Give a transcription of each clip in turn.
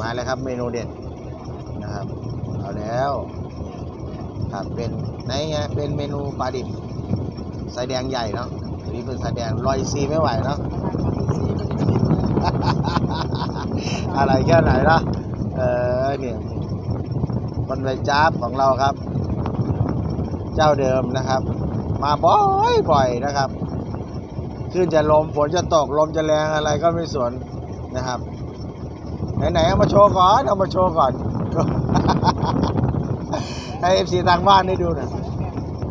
มาแล้วครับเมนูเด็ดนะครับเอาแล้วครับเป็นไหนฮะเป็นเมนูปลาดิบสายแดงใหญ่เนาะอันนี้เป็นสายแดงลอยซีไม่ไหวเนาะอะไรแค่ไหนเนาะเออเนี่ยมันใบจ้าบของเราครับ เจ้าเดิมนะครับ มาบ่อยบ่อยๆนะครับขึ้นจะลมฝนจะตกลมจะแรงอะไรก็ไม่สนนะครับ ไหนๆเอามาโชว์ก่อนเอามาโชว์ก่อน ให้เอฟซีทางบ้านได้ดูหน่อย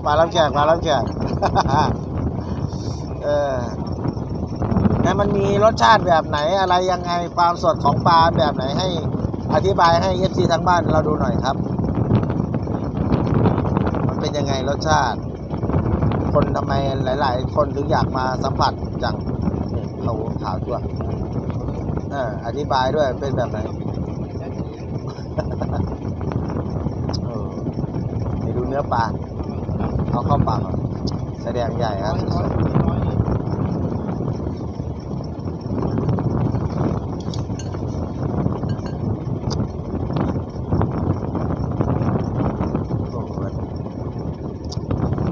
ปลาล้ำแขกปลาล้ำแขกเออแล้วมันมีรสชาติแบบไหนอะไรยังไงความสดของปลาแบบไหนให้อธิบายให้เอฟซีทางบ้านเราดูหน่อยครับ มันเป็นยังไงรสชาติ คนทำไมหลาย ๆ คนถึงอยากมาสัมผัสอย่างเขาขาวจั่ว อออธิบายด้วยเป็นแบบไหนไปดูเนื้อปลาเอาเข้าปากแสดงใหญ่ครับโอ้โห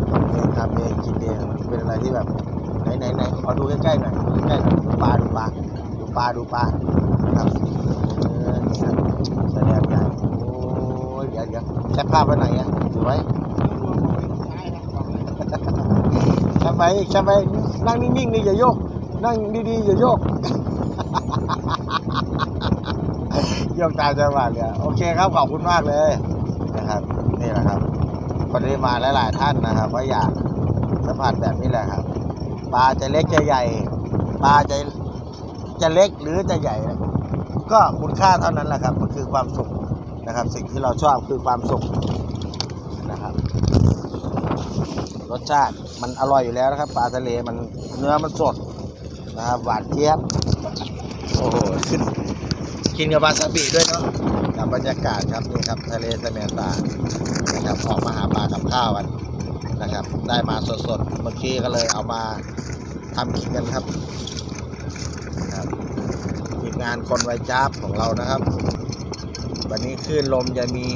ทำเองทำเองกินเองมันเป็นอะไรที่แบบไหนไหนไหนขอดูใกล้ๆหน่อยดูใกล้ๆหน่อยปลาดูปลา ปลาดูปลาครับแสดงใหญ่โอ้ยเดี๋ยวเดี๋ยวแคปภาพไว้ไหนอะถือไว้แคปไว้แคปไว้นั่งนิ่งๆนี่อย่าโยก นั่งดีๆอย่าโยกโยกตามจังหวะเลยโอเคครับขอบคุณมากเลยนะครับนี่แหละครับคนที่มาหลายๆท่านนะครับก็อยากสัมผัสแบบนี้แหละครับปลาจะเล็กจะใหญ่ปลาจะ จะเล็กหรือจะใหญ่ ก็คุณค่าเท่านั้นแหละครับมันคือความสุขนะครับ สิ่งที่เราชอบคือความสุขนะครับ รสชาติมันอร่อยอยู่แล้วนะครับปลาทะเลมันเนื้อมันสดนะครับหวานเจี๊ยบโอ้โหขึ้นกินกับวาซาบิด้วยเนาะกับบรรยากาศครับนี่ครับทะเลสะแมตานะครับออกมาหาปลากับข้าวกันนะครับ ได้มาสดๆเมื่อกี้ก็เลยเอามาทำกินกันครับ นะครับทีมงานคนไวจ้าบของเรานะครับ วันนี้คลื่นลมจะมี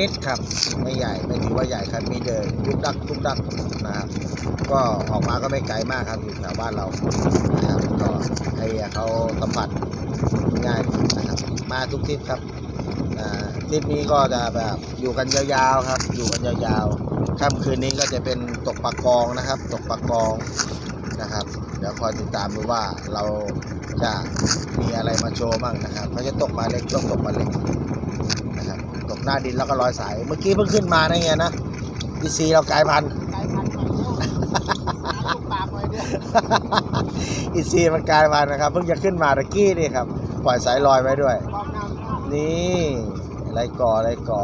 นิดๆครับ ไม่ใหญ่ไม่ถือว่าใหญ่ครับมีเดินทุกดักทุกดักนะครับก็ออกมาก็ไม่ไกลมากครับอยู่แถวบ้านเรานะครับก็ให้เขาสัมผัสง่ายนะครับมาทุกทริปครับทริปนี้ก็จะแบบอยู่กันยาวๆครับ อยู่กันยาวๆค่ำคืนนี้ก็จะเป็นตกปลากองนะครับ ตกปลากอง นะครับ เดี๋ยวคอยติดตามดูว่าเราจะมีอะไรมาโชว์บ้างนะครับเขาจะตกปลาเล็กต้องตกปลาเล็กนะครับตกหน้าดินแล้วก็ลอยสาย เมื่อกี้เพิ่งขึ้นมานะเงี้ยนะดีซีเรากลายพันธุ์อีซีมันกลายพันธุ์นะครับ เพิ่งจะขึ้นมาตะกี้นี่ครับ ปล่อยสายลอยไว้ด้วย นี่ไรก่อไรก่อ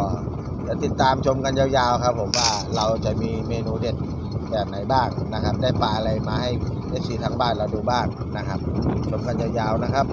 เดี๋ยวติดตามชมกันยาวๆครับ ผมว่าเราจะมีเมนูเด็ด แบบไหนบ้างนะครับ ได้ปลาอะไรมาให้เอฟซีทางบ้านเราดูบ้างนะครับชมกันยาวๆนะครับ